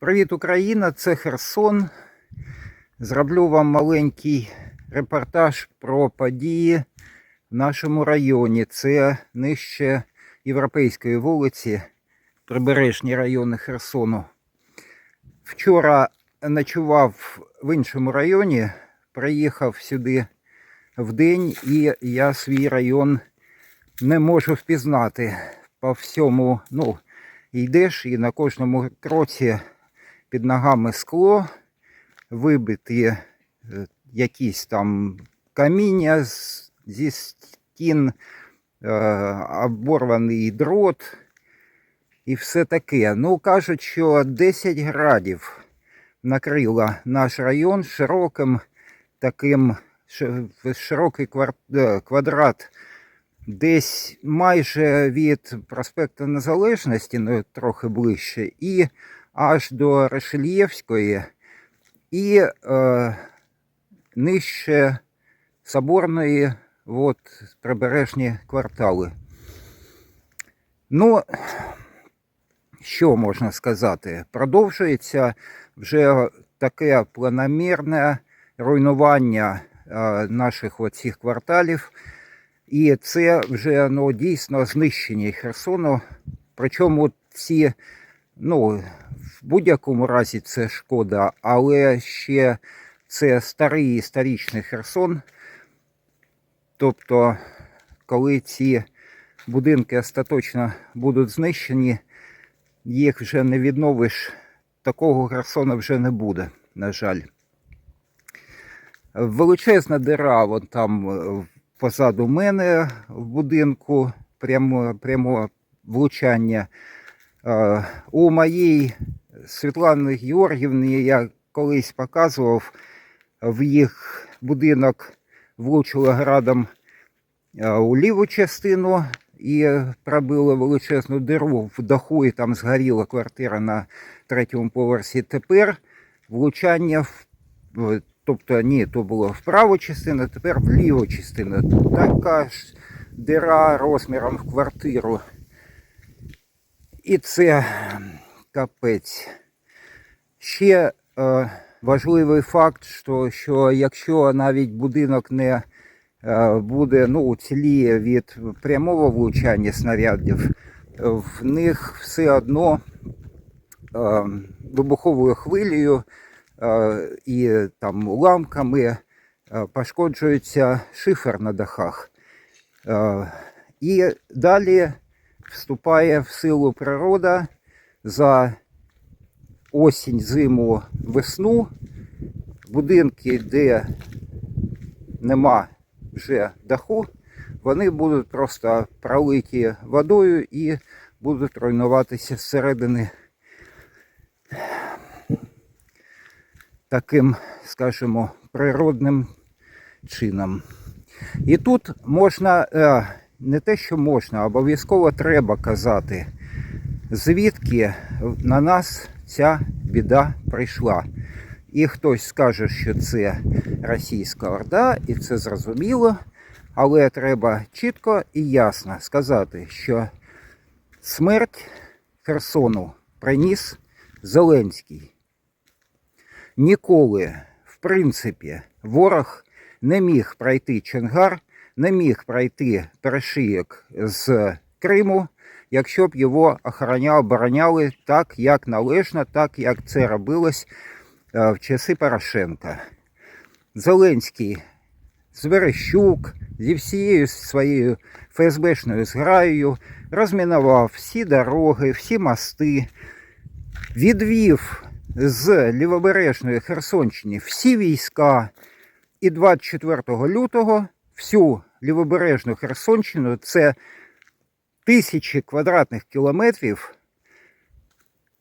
Привіт, Україна! Це Херсон. Зроблю вам маленький репортаж про події в нашому районі. Це нижче Європейської вулиці, прибережні райони Херсону. Вчора ночував в іншому районі, приїхав сюди в день, і я свій район не можу впізнати по всьому. Ну, йдеш і на кожному кроці під ногами скло, вибиті е, якісь там каміння зі стін, е, оборваний дрот і все таке. Ну, кажуть, що 10 градів накрила наш район широким таким широкий е, квадрат. Десь майже від проспекту Незалежності, ну трохи ближче, і аж до Решельєвської, і е, нижче Соборної, от, прибережні квартали. Ну, що можна сказати? Продовжується вже таке планомірне руйнування е, наших оцих кварталів. І це вже ну, дійсно знищення Херсону. Причому ці, ну, в будь-якому разі це шкода, але ще це старий історичний Херсон. Тобто, коли ці будинки остаточно будуть знищені, їх вже не відновиш. Такого Херсона вже не буде, на жаль. Величезна дира, вон там е, позаду мене в будинку, прямо, прямо влучання. Е, У моїй Світлани Георгівні я колись показував, в їх будинок влучило градом е, у ліву частину і пробило величезну диру в даху, і там згоріла квартира на третьому поверсі. Тепер влучання в Тобто, ні, то було в праву частину, тепер в ліву частину. Така ж дира розміром в квартиру. І це капець. Ще е, важливий факт, що, що якщо навіть будинок не е, буде ну, уціліє від прямого влучання снарядів, в них все одно е, вибуховою хвилею е, і там уламками е, пошкоджується шифер на дахах. Е, І далі вступає в силу природа за осінь, зиму, весну. Будинки, де нема вже даху, вони будуть просто пролиті водою і будуть руйнуватися зсередини таким, скажімо, природним чином. І тут можна, е, не те, що можна, обов'язково треба казати, звідки на нас ця біда прийшла. І хтось скаже, що це російська орда, і це зрозуміло, але треба чітко і ясно сказати, що смерть Херсону приніс Зеленський. Ніколи, в принципі, ворог не міг пройти Чонгар, не міг пройти перешийок з Криму, якщо б його охороняли, обороняли так, як належно, так як це робилось е, в часи Порошенка. Зеленський з Верещук зі всією своєю ФСБшною зграєю розмінував всі дороги, всі мости, відвів з лівобережної Херсонщини всі війська. І 24 лютого всю лівобережну Херсонщину це тисячі квадратних кілометрів.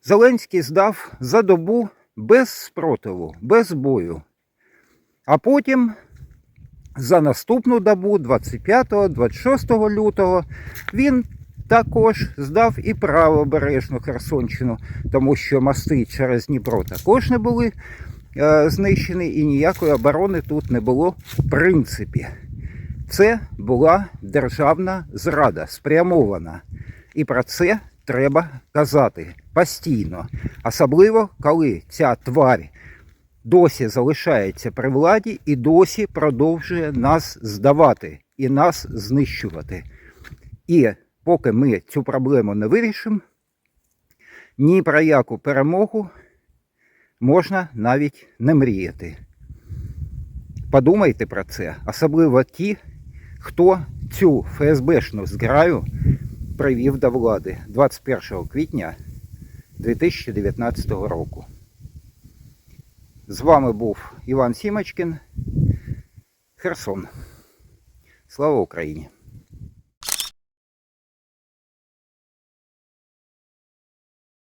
Зеленський здав за добу без спротиву, без бою. А потім за наступну добу, 25-26 лютого, він також здав і правобережну Херсонщину, тому що мости через Дніпро також не були е, знищені, і ніякої оборони тут не було в принципі. Це була державна зрада спрямована. І про це треба казати постійно. Особливо, коли ця тварь досі залишається при владі і досі продовжує нас здавати і нас знищувати. І поки ми цю проблему не вирішимо, ні про яку перемогу можна навіть не мріяти. Подумайте про це, особливо ті, хто цю ФСБшну зграю привів до влади 21 квітня 2019 року. З вами був Іван Сімочкін, Херсон. Слава Україні!